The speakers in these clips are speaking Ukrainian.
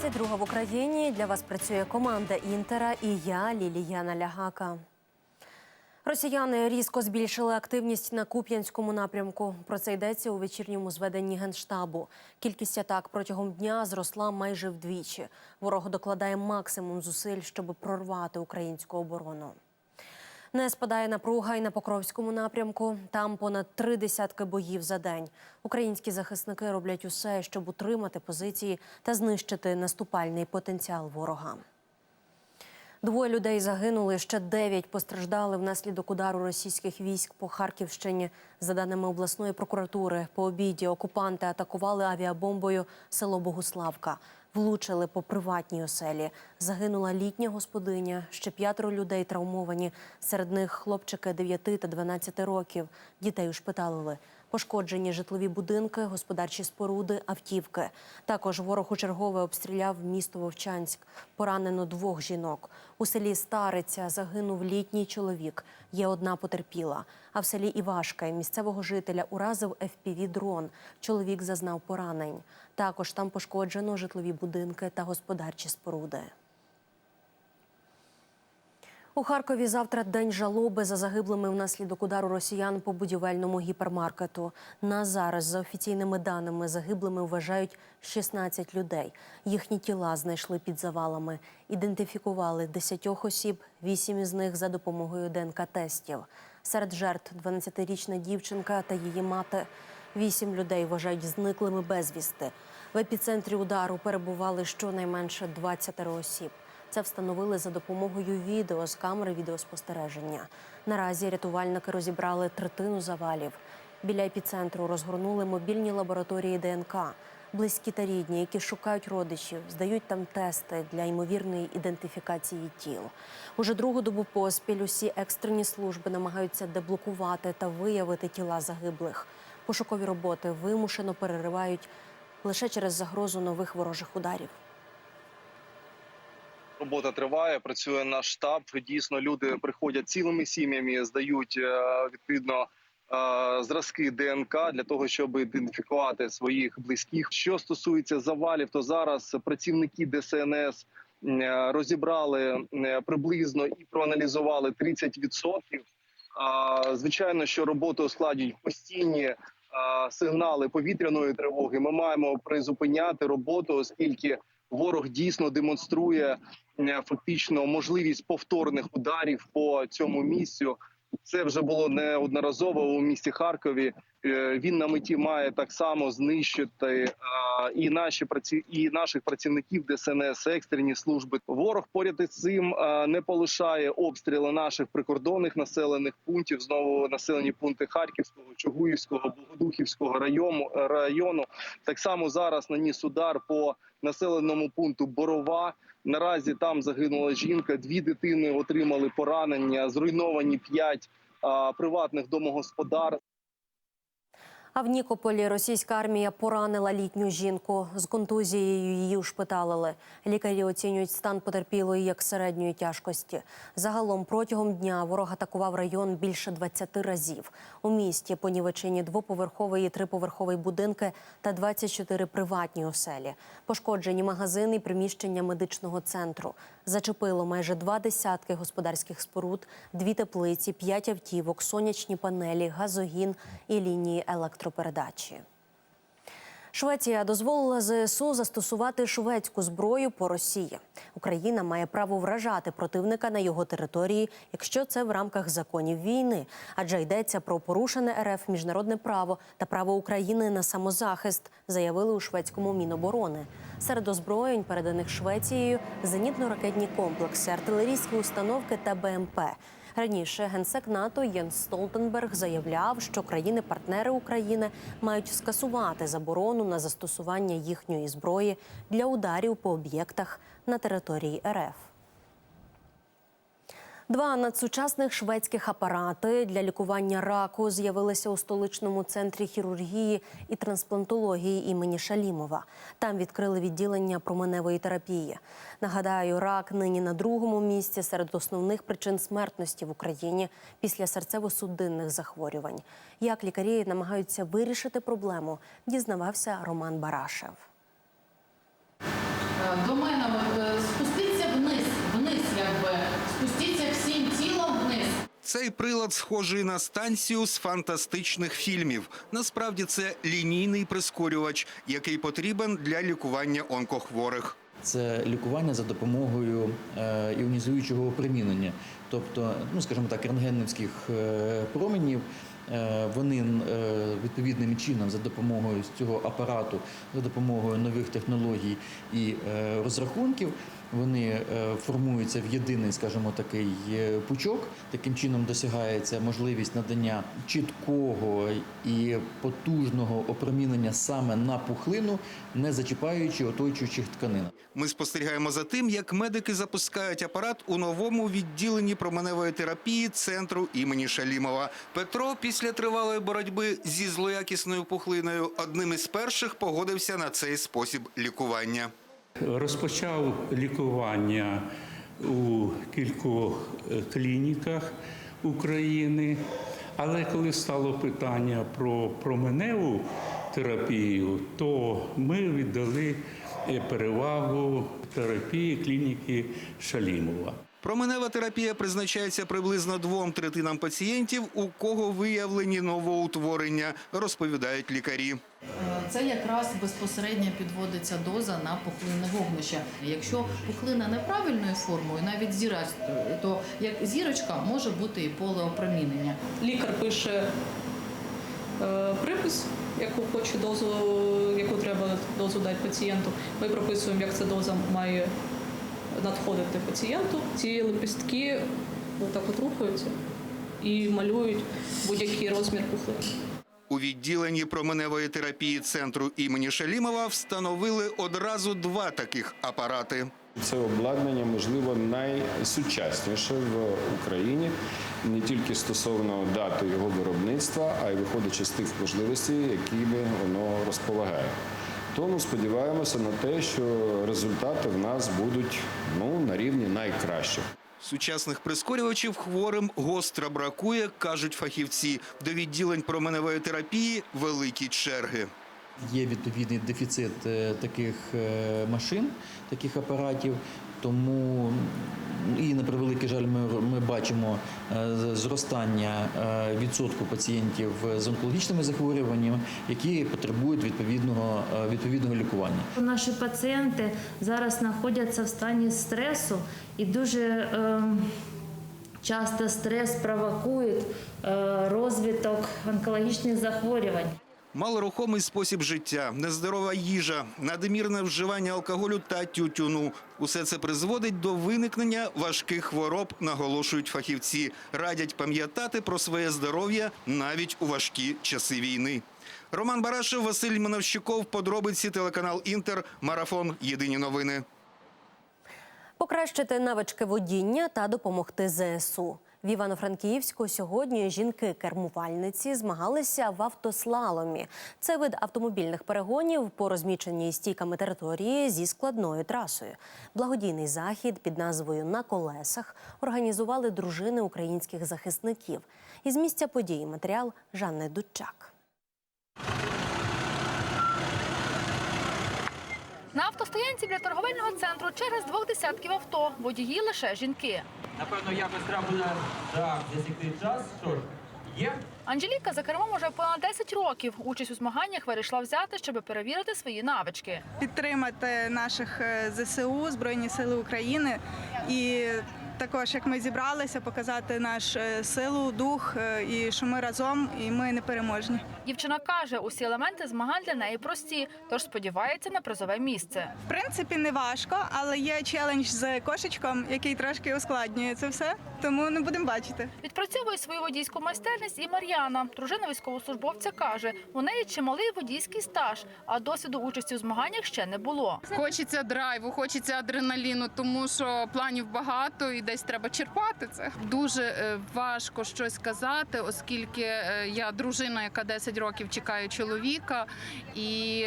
22 в Україні. Для вас працює команда Інтера і я, Ліліяна Лягака. Росіяни різко збільшили активність на Куп'янському напрямку. Про це йдеться у вечірньому зведенні генштабу. Кількість атак протягом дня зросла майже вдвічі. Ворог докладає максимум зусиль, щоб прорвати українську оборону. Не спадає напруга і на Покровському напрямку. Там понад три десятки боїв за день. Українські захисники роблять усе, щоб утримати позиції та знищити наступальний потенціал ворога. Двоє людей загинули, ще дев'ять постраждали внаслідок удару російських військ по Харківщині. За даними обласної прокуратури, по обіді окупанти атакували авіабомбою село Богуславка. Влучили по приватній оселі. Загинула літня господиня. Ще п'ятеро людей травмовані. Серед них хлопчики 9 та 12 років. Дітей ушпиталили. Пошкоджені житлові будинки, господарчі споруди, автівки. Також ворог у чергове обстріляв місто Вовчанськ. Поранено двох жінок. У селі Стариця загинув літній чоловік. Є одна потерпіла. А в селі Івашка місцевого жителя уразив fpv дрон Чоловік зазнав поранень. Також там пошкоджено житлові будинки та господарчі споруди. У Харкові завтра день жалоби за загиблими внаслідок удару росіян по будівельному гіпермаркету. На зараз, за офіційними даними, загиблими вважають 16 людей. Їхні тіла знайшли під завалами. Ідентифікували 10 осіб, 8 із них за допомогою ДНК-тестів. Серед жертв 12-річна дівчинка та її мати. Вісім людей вважають зниклими безвісти. В епіцентрі удару перебували щонайменше 20 осіб. Це встановили за допомогою відео з камери відеоспостереження. Наразі рятувальники розібрали третину завалів. Біля епіцентру розгорнули мобільні лабораторії ДНК. Близькі та рідні, які шукають родичів, здають там тести для ймовірної ідентифікації тіл. Уже другу добу поспіль усі екстрені служби намагаються деблокувати та виявити тіла загиблих. Пошукові роботи вимушено переривають лише через загрозу нових ворожих ударів. Робота триває, працює наш штаб. Дійсно, люди приходять цілими сім'ями, здають е, відповідно е, зразки ДНК для того, щоб ідентифікувати своїх близьких. Що стосується завалів, то зараз працівники ДСНС е, розібрали приблизно і проаналізували 30%. Звичайно, що роботу ускладнюють постійні сигнали повітряної тривоги. Ми маємо призупиняти роботу, оскільки ворог дійсно демонструє е, фактично можливість повторних ударів по цьому місцю. Це вже було неодноразово у місті Харкові. Е, Він на меті має так само знищити і наші праці, і наших працівників ДСНС, екстрені служби. Ворог поряд із цим не полишає обстріли наших прикордонних населених пунктів. Знову населені пункти Харківського, Чугуївського, Богодухівського району району. Так само зараз наніс удар по населеному пункту Борова. Наразі там загинула жінка. Дві дитини отримали поранення. Зруйновані п'ять приватних домогосподарств. А в Нікополі російська армія поранила літню жінку. З контузією її ушпиталили. Лікарі оцінюють стан потерпілої як середньої тяжкості. Загалом протягом дня ворог атакував район більше 20 разів. У місті понівечені двоповерховий і триповерховий будинки та 24 приватні оселі. Пошкоджені магазини і приміщення медичного центру. Зачепило майже два десятки господарських споруд, дві теплиці, п'ять автівок, сонячні панелі, газогін і лінії електропередачі. Швеція дозволила ЗСУ застосувати шведську зброю по Росії. Україна має право вражати противника на його території, якщо це в рамках законів війни, адже йдеться про порушене РФ міжнародне право та право України на самозахист, заявили у шведському міноборони. Серед озброєнь, переданих Швецією, зенітно-ракетні комплекси, артилерійські установки та БМП. Раніше генсек НАТО Єнс Столтенберг заявляв, що країни-партнери України мають скасувати заборону на застосування їхньої зброї для ударів по об'єктах на території РФ. Два надсучасних шведських апарати для лікування раку з'явилися у столичному центрі хірургії і трансплантології імені Шалімова. Там відкрили відділення променевої терапії. Нагадаю, рак нині на другому місці серед основних причин смертності в Україні після серцево-судинних захворювань. Як лікарі намагаються вирішити проблему, дізнавався Роман Барашев. е, до мене Цей прилад схожий на станцію з фантастичних фільмів. Насправді це лінійний прискорювач, який потрібен для лікування онкохворих. Це лікування за допомогою е, іонізуючого опромінення, тобто, ну скажімо так, рентгенівських е, променів. Е, Вони відповідним чином за допомогою цього апарату, за допомогою нових технологій і розрахунків, вони е, формуються в єдиний, скажімо, такий е, пучок. Таким чином досягається можливість надання чіткого і потужного опромінення саме на пухлину, не зачіпаючи оточуючих тканин. Ми спостерігаємо за тим, як медики запускають апарат у новому відділенні променевої терапії центру імені Шалімова. Петро після тривалої боротьби зі злоякісною пухлиною одним із перших погодився на цей спосіб лікування. Розпочав лікування у кількох е, клініках України, але коли стало питання про променеву терапію, то ми віддали е, перевагу терапії клініки Шалімова. Променева терапія призначається приблизно двом третинам пацієнтів, у кого виявлені новоутворення, розповідають лікарі. Це якраз безпосередньо підводиться доза на пухлинне вогнище. Якщо пухлина неправильною формою, навіть зіра, то як зірочка може бути і полеопромінення. лікар пише е, припис, яку хоче дозу, яку треба дозу дати пацієнту. Ми прописуємо, як ця доза має надходити пацієнту. Ці лепестки отак от рухаються і малюють будь-який розмір пухлини. У відділенні променевої терапії центру імені Шалімова встановили одразу два таких апарати. Це обладнання, можливо, найсучасніше в Україні не тільки стосовно дати його виробництва, а й виходячи з тих можливостей, якими воно розполагає. Тому сподіваємося на те, що результати в нас будуть ну, на рівні найкращих. Сучасних прискорювачів хворим гостро бракує, кажуть фахівці. До відділень променевої терапії великі черги. Є відповідний дефіцит е, таких е, машин, таких апаратів. Тому і на превеликий жаль, ми, ми бачимо е, зростання е, відсотку пацієнтів з онкологічними захворюваннями, які потребують відповідного, е, відповідного лікування. Наші пацієнти зараз знаходяться в стані стресу і дуже е, часто стрес провокує розвиток онкологічних захворювань. Малорухомий спосіб життя, нездорова їжа, надмірне вживання алкоголю та тютюну. Усе це призводить до виникнення важких хвороб, наголошують фахівці. Радять пам'ятати про своє здоров'я навіть у важкі часи війни. Роман Барашев, Василь Мановщиков, подробиці телеканал Інтер, марафон. Єдині новини. Покращити навички водіння та допомогти ЗСУ. В Івано-Франківську сьогодні жінки-кермувальниці змагалися в автослаломі. Це вид автомобільних перегонів по розміченій стійками території зі складною трасою. Благодійний захід під назвою На колесах організували дружини українських захисників. Із місця події матеріал Жанни Дудчак. На автостоянці біля торговельного центру через двох десятків авто. Водії лише жінки. Напевно, якось треба буде так, засікти час. Що ж, є? Анжеліка за кермом уже понад 10 років. Участь у змаганнях вирішила взяти, щоб перевірити свої навички. підтримати наших е, ЗСУ, Збройні Сили України і також, як ми зібралися, показати наш е, силу, дух е, і що ми разом, і ми непереможні. Дівчина каже, усі елементи змагань для неї прості, тож сподівається на призове місце. В принципі, не важко, але є челендж з кошечком, який трошки ускладнює це все. Тому не будемо бачити. Відпрацьовує свою водійську майстерність і Мар'яна. Дружина військовослужбовця каже, у неї чималий водійський стаж, а досвіду участі у змаганнях ще не було. Хочеться драйву, хочеться адреналіну, тому що планів багато і десь треба черпати це. Дуже е, важко щось сказати, оскільки е, я дружина, яка 10 років чекає чоловіка, і,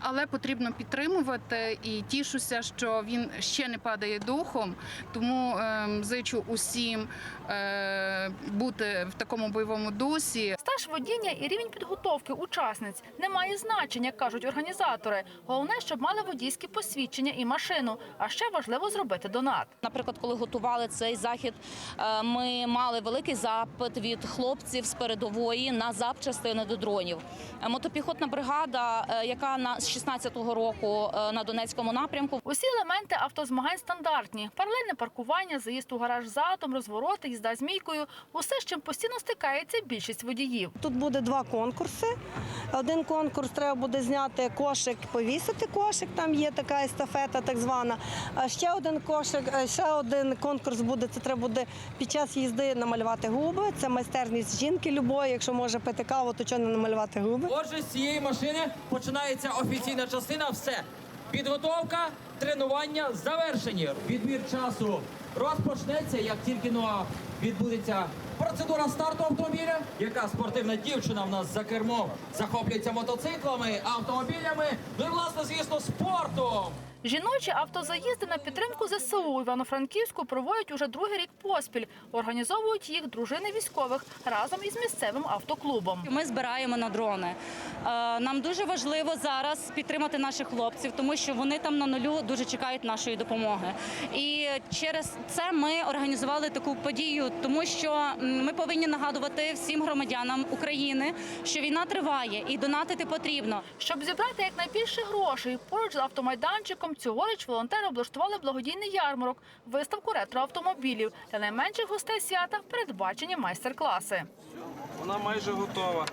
але потрібно підтримувати і тішуся, що він ще не падає духом. Тому ем, зичу усім всім е, бути в такому бойовому дусі. Стаж водіння і рівень підготовки учасниць не має значення, кажуть організатори. Головне, щоб мали водійські посвідчення і машину. А ще важливо зробити донат. Наприклад, коли готували цей захід, е, ми мали великий запит від хлопців з передової на запчастини до дронів. Е, Мотопіхотна бригада, яка на з 16-го року на Донецькому напрямку, Усі елементи автозмагань стандартні: паралельне паркування, заїзд у гараж задом, розвороти, їзда змійкою – усе, з чим постійно стикається більшість водіїв. Тут буде два конкурси. Один конкурс треба буде зняти кошик, повісити кошик. Там є така естафета, так звана. А ще один кошик, е, ще один конкурс буде. Це треба буде під час їзди намалювати губи. Це майстерність жінки любої. Якщо може пити каву, то чого не намалювати губи? Отже, з цієї машини починається офіційна частина. Все. Підготовка, тренування завершені. Відбір часу розпочнеться, як тільки ну, відбудеться процедура старту автомобіля. Яка спортивна дівчина в нас за кермом захоплюється мотоциклами, автомобілями, ну і власне, звісно, спортом. Жіночі автозаїзди на підтримку ЗСУ Івано-Франківську проводять уже другий рік поспіль. Організовують їх дружини військових разом із місцевим автоклубом. ми збираємо на дрони. Е, Нам дуже важливо зараз підтримати наших хлопців, тому що вони там на нулю дуже чекають нашої допомоги. І через це ми організували таку подію, тому що ми повинні нагадувати всім громадянам України, що війна триває і донатити потрібно. Щоб зібрати якнайбільше грошей, поруч з автомайданчиком цьогоріч волонтери облаштували благодійний ярмарок, виставку ретроавтомобілів. Для найменших гостей свята передбачені майстер-класи. Вона майже готова.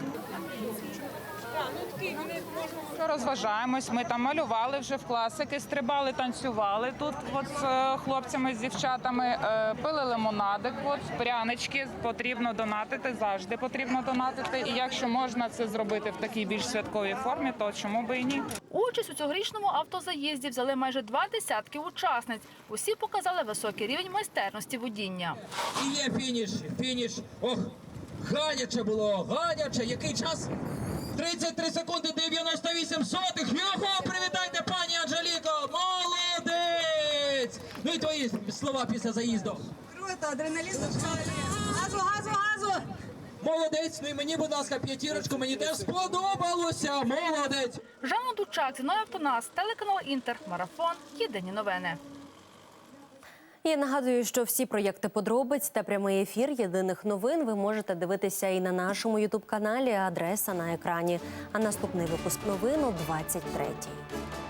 Розважаємось. Ми там малювали вже в класики, стрибали, танцювали тут. От з е, хлопцями, з дівчатами е, пили лимонадик. От прянички потрібно донатити. Завжди потрібно донатити. І якщо можна це зробити в такій більш святковій формі, то чому би і ні? Участь у цьогорічному автозаїзді взяли майже два десятки учасниць. Усі показали високий рівень майстерності водіння. І є фініш. Фініш. Ох, ганяче було, ганяче. Який час? 33 секунди 98 сотих. Його привітайте, пані Анжеліко! Молодець! Ну і твої слова після заїзду. Круто, адреналін. Газу, газу, газу! Молодець, ну і мені, будь ласка, п'ятірочку, мені теж сподобалося. Молодець. Жанна Дучак, Зіною Автонас, телеканал Інтер, Марафон, Єдині новини. І нагадую, що всі проєкти подробиць та прямий ефір єдиних новин ви можете дивитися і на нашому ютуб каналі. Адреса на екрані. А наступний випуск новин о 23-й.